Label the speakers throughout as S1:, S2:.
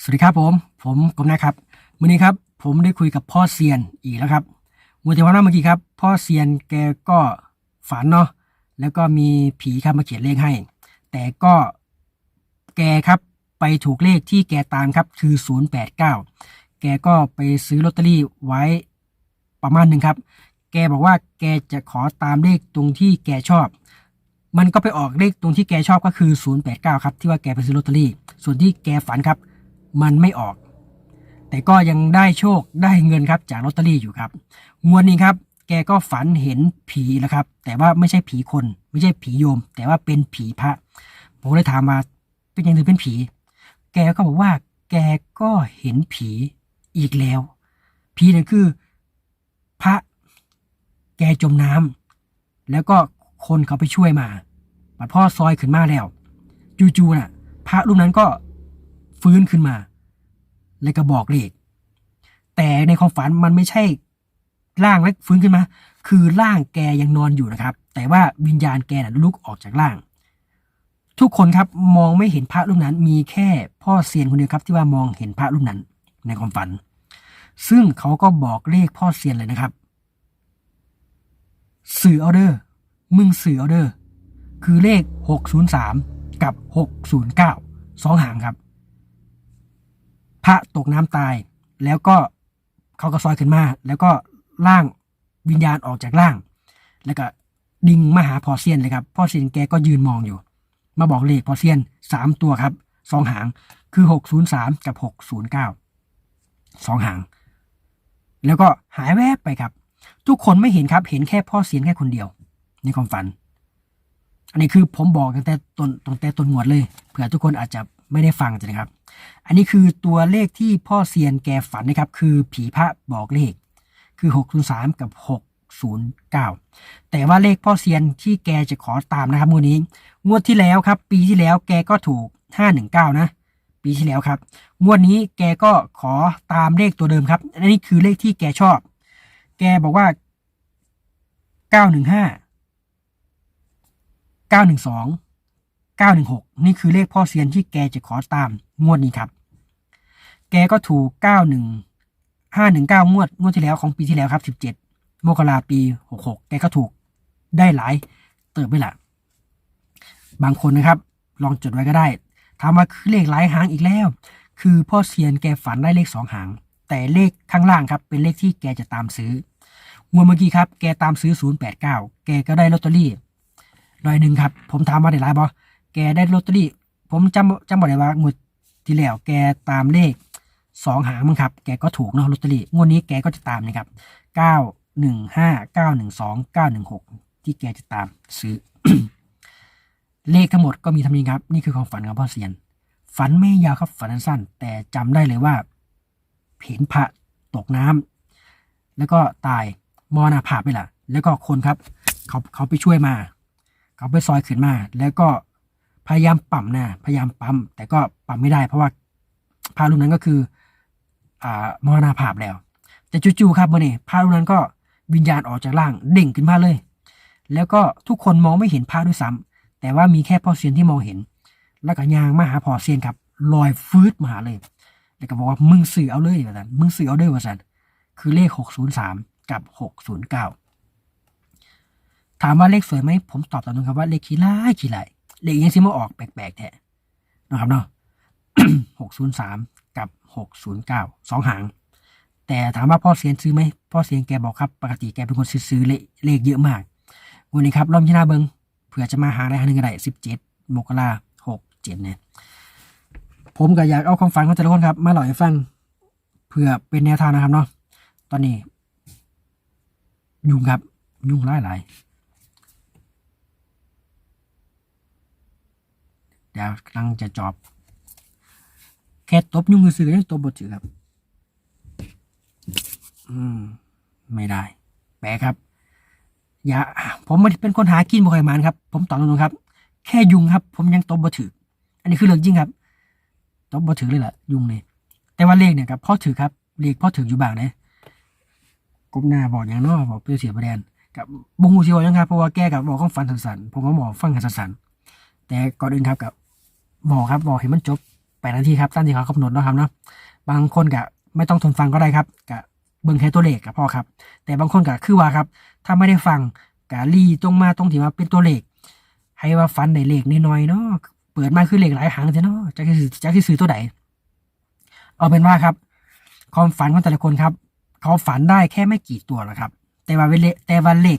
S1: สวัสดีครับผม ผมกบนะครับวันนี้ครับ ผมได้คุยกับพ่อเซียนอีกแล้วครับวันที่วันนั้นเมื่อกี้ครับ พ่อเซียนแกก็ฝันเนาะแล้วก็มีผีครับมาเขียนเลขให้ แต่ก็แกครับไปถูกเลขที่แกตามครับคือ 089 แกก็ไปซื้อลอตเตอรี่ไว้ประมาณหนึ่งครับ แกบอกว่าแกจะขอตามเลขตรงที่แกชอบ มันก็ไปออกเลขตรงที่แกชอบก็คือ 089 ครับ ที่ว่าแกไปซื้อลอตเตอรี่ ส่วนที่แกฝันครับ มันไม่ออก แต่ก็ยังได้โชคได้เงินครับจากลอตเตอรี่อยู่ครับงวดนี้ครับ แกก็ฝันเห็นผีแล้วครับ แต่ว่าไม่ใช่ผีคน ไม่ใช่ผีโยม แต่ว่าเป็นผีพระผมเลยถามมาเป็นยังไงเป็นผี แกก็บอกว่า แกก็เห็นผีอีกแล้ว ผีนี่ยคือ พระ แกจมน้ำแล้วก็คนเขาไปช่วยมาบัดพ่อซอยขึ้นมาแล้ว จู่ๆน่ะ พระรูปนั้นก็ ฟื้นขึ้นมา แล้วก็บอกเลขแต่ในความฝันมันไม่ใช่ร่างแล้วฟื้นขึ้นมา คือร่างแกยังนอนอยู่นะครับ แต่ว่าวิญญาณแกน่ะลุกออกจากร่าง ทุกคนครับมองไม่เห็นพระรูปนั้น มีแค่พ่อเซียนคนเดียวครับ ที่ว่ามองเห็นพระรูปนั้น ในความฝัน ซึ่งเขาก็บอกเลขพ่อเซียนเลยนะครับ สื่อเอเดอร์ มึงสื่อเอเดอร์ คือเลข 603 กับ 609สองหางครับ พระตกน้ำตาย แล้วก็เขาก็ซอยขึ้นมา แล้วก็ร่างวิญญาณออกจากร่าง แล้วก็ดิ่งมาหาพอเซียนเลยครับพ่อเซียนแกก็ยืนมองอยู่ มาบอกเลขพอเซียนสามตัวครับสองหางคือ603กับ609สองหาง แล้วก็หายแวบไปครับ ทุกคนไม่เห็นครับ เห็นแค่พ่อเซียนแค่คนเดียวในความฝัน อันนี้คือผมบอกตั้งแต่ต้นตั้งแต่ต้นหมวดเลยเผื่อทุกคนอาจจะ ไม่ได้ฟังจนะครับ อันนี้คือตัวเลขที่พ่อเซียนแกฝันนะครับ คือผีพระบอกเลข คือ 603 กับ 609 แต่ว่าเลขพ่อเซียนที่แกจะขอตามนะครับงวดนี้ งวดที่แล้วครับ ปีที่แล้วแกก็ถูก 519 นะ ปีที่แล้วครับ งวดนี้แกก็ขอตามเลขตัวเดิมครับ อันนี้คือเลขที่แกชอบ แกบอกว่า 915 912 916 นี่คือเลขพ่อเซียนที่แกจะขอตามงวดนี้ครับ แกก็ถูก 91 519 งวด งวดที่แล้วของปีที่แล้วครับ 17มกราปี 66 แกก็ถูกได้หลายเติบไปละบางคนนะครับ ลองจดไว้ก็ได้ถามว่าคือเลขหลายหางอีกแล้ว คือพ่อเซียนแกฝันได้เลขสองหาง แต่เลขข้างล่างครับ เป็นเลขที่แกจะตามซื้องวดเมื่อกี้ครับ แกตามซื้อ 089 แกก็ได้ลอตเตอรี่ร้อยหนึ่งครับ ผมถามว่าได้หลายบอ แกได้ลอตเตอรี่ ผมจำจำบอกได้ว่างวดที่แล้วแกตามเลขสองหางมั้งครับ แกก็ถูกเนาะลอตเตอรี่งวดนี้แกก็จะตามนะครับเก้าหนึ่งห้าเก้าหนึ่งสองเก้าหนึ่งหกที่แกจะตามซื้อ เลขทั้งหมดก็มีทำนี้ครับ นี่คือความฝันของพ่อเซียน ฝันไม่ยาวครับฝันสั้น แต่จำได้เลยว่าเห็นพระตกน้ำแล้วก็ตายมรณภาไปละแล้วก็คนครับ เขาเขาไปช่วยมา เขาไปซอยขึ้นมา แล้วก็ พยายามปั๊มนะพยายามปั๊ม แต่ก็ปั๊มไม่ได้ เพราะว่าพระรูปนั้นก็คือ อ่ามรณภาพแล้ว แต่จู่ๆครับเมื่อนี้พระรูปนั้นก็วิญญาณออกจากร่างเด่งขึ้นมาเลย แล้วก็ทุกคนมองไม่เห็นพระด้วยซ้ำแต่ว่ามีแค่พ่อเซียนที่มองเห็น แล้วก็ยางมาหาพ่อเซียนครับลอยฟืดมาหาเลย แล้วก็บอกว่ามึงสื่อเอาเลยว่าสันมึงสื่อเอาเด้อว่าสันคือเลขหกศูนย์สามกับหกศูนย์เก้าถามว่าเลขสวยไหมผมตอบตามตรงครับว่าเลขขี้ไล่ขี้ไล่ เลขยังซิมาออกแปลกๆแท้นะครับเนาะหกศูนย์สามกับหกศูนย์เก้าสองหาง แต่ถามว่าพ่อเซียนซื้อไหมพ่อเซียนแกบอกครับ ปกติแกเป็นคนซื้อเลขเลขเยอะมากวันนี้ครับรอบที่หน้าเบิงเผื่อจะมาหาได้หาหนึ่งก็ได้สิบเจ็ดมกราหกเจ็ดเนี่ยผมก็อยากเอาความฝันของแต่ละคนครับ มาเล่าให้ฟังเพื่อเป็นแนวทางนะครับเนาะตอนนี้ ยุ่งครับ ยุ่งหลายหลาย เดี๋ยวกำลังจะจอบ แค่ตบยุ่งซื้อๆยังตบบทถือครับ อืม ไม่ได้ แปลครับ อย่า ผมไม่เป็นคนหากินบ่ค่อยมานครับ ผมตอบตรงๆครับ แค่ยุงครับ ผมยังตบบ่ถือ อันนี้คือเรื่องจริงครับ ตบบ่ถือเลยล่ะยุงเนี่ยแต่ว่าเลขเนี่ยครับพ่อถือครับเลขพ่อถืออยู่บ้างนะกุมหน้าบอกอย่างนอบอกเพื่อเสียประเด็นกับบงหูเชียวยังครับเพราะว่าแกกับบอกข้องฟันสันๆผมก็บอกฟังกันสันแต่ก่อนอื่นครับกับ บอกครับบอกให้มันจบแปดนาทีครับตามที่เขากำหนดนะครับเนาะบางคนก็ไม่ต้องทนฟังก็ได้ครับก็เบิ่งแค่ตัวเลขกับพ่อครับ แต่บางคนก็คือว่าครับ ถ้าไม่ได้ฟังก็รีตรงมาตรงที่ว่าเป็นตัวเลข ให้ว่าฟันในเลขน้อยๆเนาะเปิดมาคือเลขหลายหางเถอะเนาะจะคือจะคือซื้อตัวไหนเอาเป็นว่าครับ ความฝันของแต่ละคนครับ เขาฝันได้แค่ไม่กี่ตัวหรอกครับ แต่ว่าเวลแต่ว่าเลข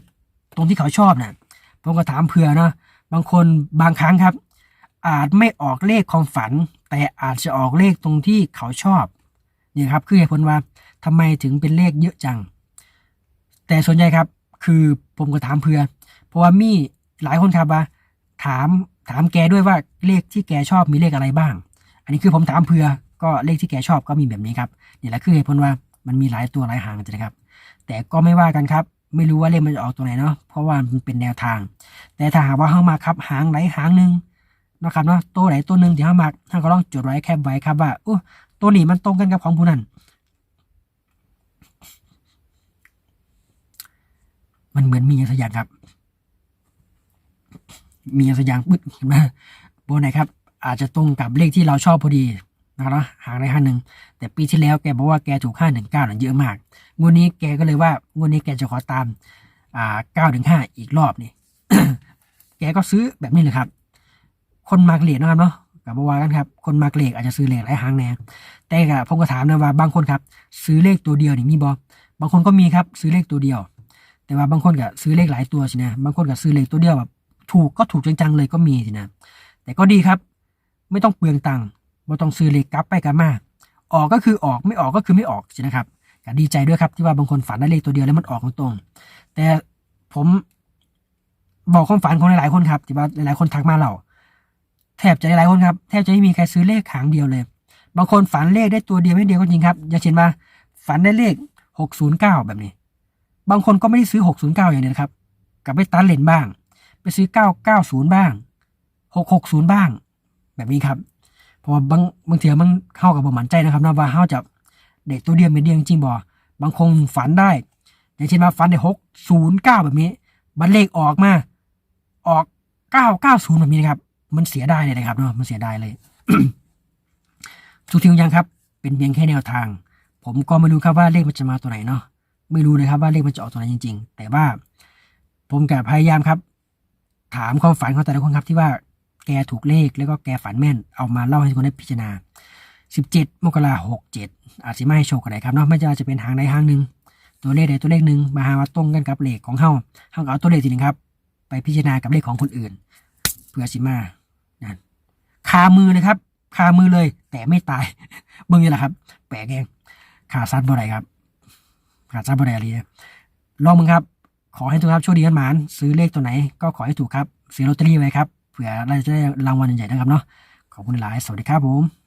S1: ตรงที่เขาชอบเนี่ยผมก็ถามเผื่อเนาะบางคนบางครั้งครับ อาจไม่ออกเลขความฝัน แต่อาจจะออกเลขตรงที่เขาชอบเนี่ยครับคือเหตุผลว่าทำไมถึงเป็นเลขเยอะจัง แต่ส่วนใหญ่ครับ คือผมก็ถามเผื่อ เพราะว่ามีหลายคนครับว่า ถามถามแกด้วยว่าเลขที่แกชอบมีเลขอะไรบ้าง อันนี้คือผมถามเผื่อก็เลขที่แกชอบก็มีแบบนี้ครับนี่แหละคือเหตุผลว่ามันมีหลายตัวหลายหางจริงๆครับ แต่ก็ไม่ว่ากันครับ ไม่รู้ว่าเลขมันจะออกตัวไหนเนาะเพราะว่ามันเป็นแนวทาง แต่ถ้าหากว่าเข้ามาครับหางไหนหางหนึ่ง นะครับเนาะตัวไหนตัวหนึ่งที่เข้ามาท่านก็ต้องจดไว้แคปไว้ครับว่าโอ้ตัวนี้มันตรงกันกับของผู้นั้นมันเหมือนมีอะไรสักอย่างครับ มีอะไรสักอย่างปึ๊ดเห็นไหมโบไหนครับ อาจจะตรงกับเลขที่เราชอบพอดีนะครับเนาะหางได้ห้าหนึ่งแต่ปีที่แล้วแกบอกว่าแกถูกห้าหนึ่งเก้าเยอะมากงวดนี้แกก็เลยว่างวดนี้แกจะขอตามอ่าเก้าถึงห้าอีกรอบนี่แกก็ซื้อแบบนี้เลยครับ คนมากเลขนะครับเนาะกับบัวากันครับ คนมากเลขอาจจะซื้อเลขหลายหางแน่แต่กับผมก็ถามนะว่าบางคนครับ ซื้อเลขตัวเดียวนี่มีบอบางคนก็มีครับ ซื้อเลขตัวเดียว แต่ว่าบางคนก็ซื้อเลขหลายตัวสินะ บางคนก็ซื้อเลขตัวเดียวแบบถูกก็ถูกจังๆเลยก็มีสินะ แต่ก็ดีครับ ไม่ต้องเปลืองตังค์ไม่ต้องซื้อเลขกลับไปกลับมาออกก็คือออกไม่ออกก็คือไม่ออกสินะครับก็ดีใจด้วยครับที่ว่าบางคนฝันได้เลขตัวเดียวแล้วมันออกตรงๆแต่ผมบอกความฝันของหลายๆคนครับที่ว่าหลายๆคนทักมาเรา แทบจะหลายคนครับแทบจะไม่มีใครซื้อเลขหางเดียวเลย บางคนฝันเลขได้ตัวเดียวไม่เดียวก็จริงครับอย่างเช่นว่าฝันได้เลขหกศูนย์เก้าแบบนี้ บางคนก็ไม่ได้ซื้อหกศูนย์เก้าอย่างเดียวนะครับกลับไปตัดเลนบ้าง ไปซื้อเก้าเก้าศูนย์บ้างหกหกศูนย์บ้าง แบบนี้ครับเพราะว่าบางบางเทีมันเข้ากับบ่มั่นใจนะครับนะว่าเข้าจะเด็กตัวเดียวไม่เดียวจริงบ่บางคนฝันได้ อย่างเช่นว่าฝันได้หกศูนย์เก้าแบบนี้บัตรเลขออกมาออกเก้าเก้าศูนย์แบบนี้นะครับ มันเสียดายเลยนะครับเนาะมันเสียดายเลยทุกทีทุกอย่างครับ เป็นเพียงแค่แนวทาง ผมก็ไม่รู้ครับว่าเลขมันจะมาตัวไหนเนาะไม่รู้นะครับว่าเลขมันจะออกตัวไหนจริง ๆ แต่ว่า ผมกับพยายามครับ ถามความฝันของแต่ละคนครับที่ว่าแกถูกเลขแล้วก็แกฝันแม่นเอามาเล่าให้ทุกคนได้พิจารณา 17 มกราหกเจ็ดอาจจะไม่ให้โชคกันไหนครับเนาะไม่ว่าจะเป็นหางใดหางหนึ่งตัวเลขใดตัวเลขหนึ่งมาหาว่าตรงกันกับเลขของเฮาเฮาเอาตัวเลขทีหนึงครับ ไปพิจารณากับเลขของคนอื่น เพื่อสิมา มือเลยครับคามือเลย แต่ไม่ตายเบิ่งนี่แหละครับ แปลกเองขาซัดบ่ได้ครับ ขาซัดบ่ได้อะไรเลยลองมึงครับ ขอให้ทุกครับโชคดีกันหมาน ซื้อเลขตัวไหน ก็ขอให้ถูกครับซื้อลอตเตอรี่ไว้ครับเผื่อเราจะได้รางวัลใหญ่ๆนะครับเนาะขอบคุณหลาย สวัสดีครับผม